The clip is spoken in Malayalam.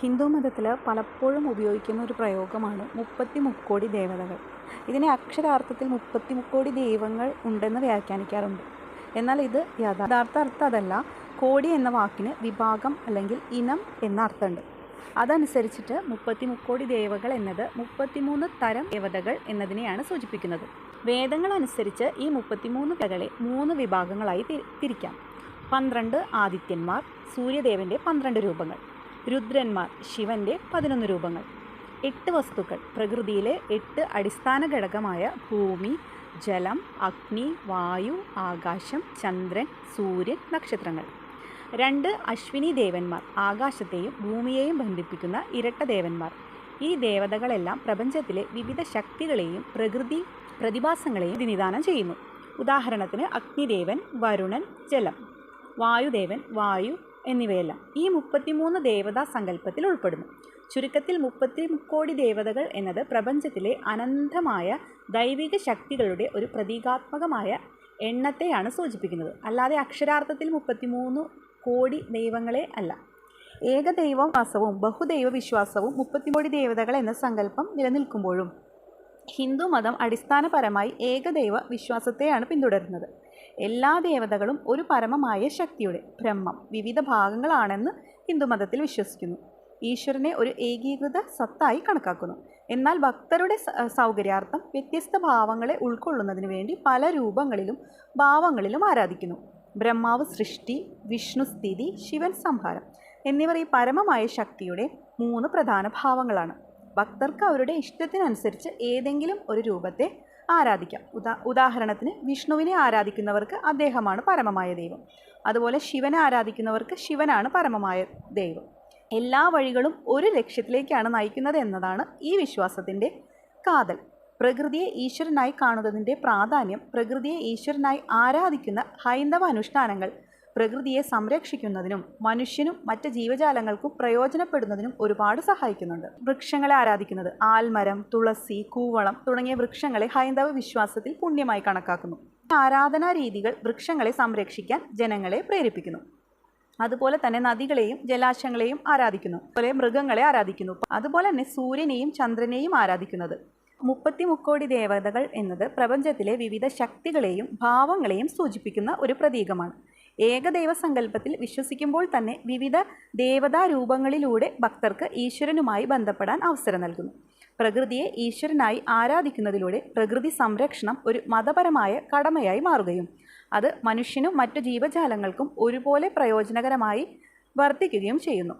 ഹിന്ദു മതത്തിൽ പലപ്പോഴും ഉപയോഗിക്കുന്ന ഒരു പ്രയോഗമാണ് മുപ്പത്തി മുക്കോടി ദേവതകൾ. ഇതിനെ അക്ഷരാർത്ഥത്തിൽ മുപ്പത്തി മുക്കോടി ദൈവങ്ങൾ ഉണ്ടെന്ന് വ്യാഖ്യാനിക്കാറുണ്ട്. എന്നാൽ ഇത് യഥാർത്ഥ അർത്ഥം അതല്ല കോടി എന്ന വാക്കിന് വിഭാഗം അല്ലെങ്കിൽ ഇനം എന്ന അർത്ഥമുണ്ട്. അതനുസരിച്ചിട്ട് മുപ്പത്തി മുക്കോടി ദേവകൾ എന്നത് മുപ്പത്തിമൂന്ന് തരം ദേവതകൾ എന്നതിനെയാണ് സൂചിപ്പിക്കുന്നത്. വേദങ്ങൾ അനുസരിച്ച് ഈ മുപ്പത്തിമൂന്ന് കലകളെ മൂന്ന് വിഭാഗങ്ങളായി തിരിക്കാം. പന്ത്രണ്ട് ആദിത്യന്മാർ സൂര്യദേവന്റെ പന്ത്രണ്ട് രൂപങ്ങൾ. രുദ്രന്മാർ ശിവന്റെ പതിനൊന്ന് രൂപങ്ങൾ. എട്ട് വസ്തുക്കൾ പ്രകൃതിയിലെ എട്ട് അടിസ്ഥാന ഘടകമായ ഭൂമി ജലം അഗ്നി വായു ആകാശം ചന്ദ്രൻ സൂര്യൻ നക്ഷത്രങ്ങൾ. രണ്ട് അശ്വിനി ദേവന്മാർ ആകാശത്തെയും ഭൂമിയെയും ബന്ധിപ്പിക്കുന്ന ഇരട്ട ദേവന്മാർ. ഈ ദേവതകളെല്ലാം പ്രപഞ്ചത്തിലെ വിവിധ ശക്തികളെയും പ്രകൃതി പ്രതിഭാസങ്ങളെയും പ്രതിനിധാനം ചെയ്യുന്നു. ഉദാഹരണത്തിന് അഗ്നിദേവൻ വരുണൻ ജലം. വായുദേവൻ വായു എന്നിവയെല്ലാം ഈ മുപ്പത്തിമൂന്ന് ദേവതാ സങ്കല്പത്തിൽ ഉൾപ്പെടുന്നു. ചുരുക്കത്തിൽ മുപ്പത്തി കോടി ദേവതകൾ എന്നത് പ്രപഞ്ചത്തിലെ അനന്തമായ ദൈവിക ശക്തികളുടെ ഒരു പ്രതീകാത്മകമായ എണ്ണത്തെയാണ് സൂചിപ്പിക്കുന്നത്. അല്ലാതെ അക്ഷരാർത്ഥത്തിൽ മുപ്പത്തിമൂന്ന് കോടി ദൈവങ്ങളെ അല്ല. ഏകദൈവ വാസവും ബഹുദൈവ വിശ്വാസവും മുപ്പത്തിമൂടി ദേവതകൾ എന്ന സങ്കല്പം നിലനിൽക്കുമ്പോഴും ഹിന്ദു മതം അടിസ്ഥാനപരമായി ഏകദൈവ വിശ്വാസത്തെയാണ് പിന്തുടരുന്നത്. എല്ലാ ദേവതകളും ഒരു പരമമായ ശക്തിയുടെ ബ്രഹ്മം വിവിധ ഭാഗങ്ങളാണെന്ന് ഹിന്ദുമതത്തിൽ വിശ്വസിക്കുന്നു. ഈശ്വരനെ ഒരു ഏകീകൃത സത്തായി കണക്കാക്കുന്നു. എന്നാൽ ഭക്തരുടെ സൗകര്യാർത്ഥം വ്യത്യസ്ത ഭാവങ്ങളെ ഉൾക്കൊള്ളുന്നതിന് വേണ്ടി പല രൂപങ്ങളിലും ഭാവങ്ങളിലും ആരാധിക്കുന്നു. ബ്രഹ്മാവ് സൃഷ്ടി വിഷ്ണു സ്ഥിതി ശിവൻ സംഹാരം എന്നിവർ ഈ പരമമായ ശക്തിയുടെ മൂന്ന് പ്രധാന ഭാവങ്ങളാണ്. ഭക്തർക്ക് അവരുടെ ഇഷ്ടത്തിനനുസരിച്ച് ഏതെങ്കിലും ഒരു രൂപത്തെ ആരാധിക്കാം. ഉദാ ഉദാഹരണത്തിന് വിഷ്ണുവിനെ ആരാധിക്കുന്നവർക്ക് അദ്ദേഹമാണ് പരമമായ ദൈവം. അതുപോലെ ശിവനെ ആരാധിക്കുന്നവർക്ക് ശിവനാണ് പരമമായ ദൈവം. എല്ലാ വഴികളും ഒരു ലക്ഷ്യത്തിലേക്കാണ് നയിക്കുന്നത് എന്നതാണ് ഈ വിശ്വാസത്തിന്റെ കാതൽ. പ്രകൃതിയെ ഈശ്വരനായി കാണുന്നതിന്റെ പ്രാധാന്യം പ്രകൃതിയെ ഈശ്വരനായി ആരാധിക്കുന്ന ഹൈന്ദവ അനുഷ്ഠാനങ്ങൾ പ്രകൃതിയെ സംരക്ഷിക്കുന്നതിനും മനുഷ്യനും മറ്റ് ജീവജാലങ്ങൾക്കും പ്രയോജനപ്പെടുന്നതിനും ഒരുപാട് സഹായിക്കുന്നുണ്ട്. വൃക്ഷങ്ങളെ ആരാധിക്കുന്നത് ആൽമരം തുളസി കൂവളം തുടങ്ങിയ വൃക്ഷങ്ങളെ ഹൈന്ദവ വിശ്വാസത്തിൽ പുണ്യമായി കണക്കാക്കുന്നു. ആരാധനാ രീതികൾ വൃക്ഷങ്ങളെ സംരക്ഷിക്കാൻ ജനങ്ങളെ പ്രേരിപ്പിക്കുന്നു. അതുപോലെ തന്നെ നദികളെയും ജലാശയങ്ങളെയും ആരാധിക്കുന്നു. അതുപോലെ മൃഗങ്ങളെ ആരാധിക്കുന്നു. അതുപോലെ തന്നെ സൂര്യനെയും ചന്ദ്രനെയും ആരാധിക്കുന്നത്. മുപ്പത്തി മുക്കോടി ദേവതകൾ എന്നത് പ്രപഞ്ചത്തിലെ വിവിധ ശക്തികളെയും ഭാവങ്ങളെയും സൂചിപ്പിക്കുന്ന ഒരു പ്രതീകമാണ്. ഏകദൈവ സങ്കല്പത്തിൽ വിശ്വസിക്കുമ്പോൾ തന്നെ വിവിധ ദേവതാ രൂപങ്ങളിലൂടെ ഭക്തർക്ക് ഈശ്വരനുമായി ബന്ധപ്പെടാൻ അവസരം നൽകുന്നു. പ്രകൃതിയെ ഈശ്വരനായി ആരാധിക്കുന്നതിലൂടെ പ്രകൃതി സംരക്ഷണം ഒരു മതപരമായ കടമയായി മാറുകയും അത് മനുഷ്യനും മറ്റു ജീവജാലങ്ങൾക്കും ഒരുപോലെ പ്രയോജനകരമായി വർദ്ധിക്കുകയും ചെയ്യുന്നു.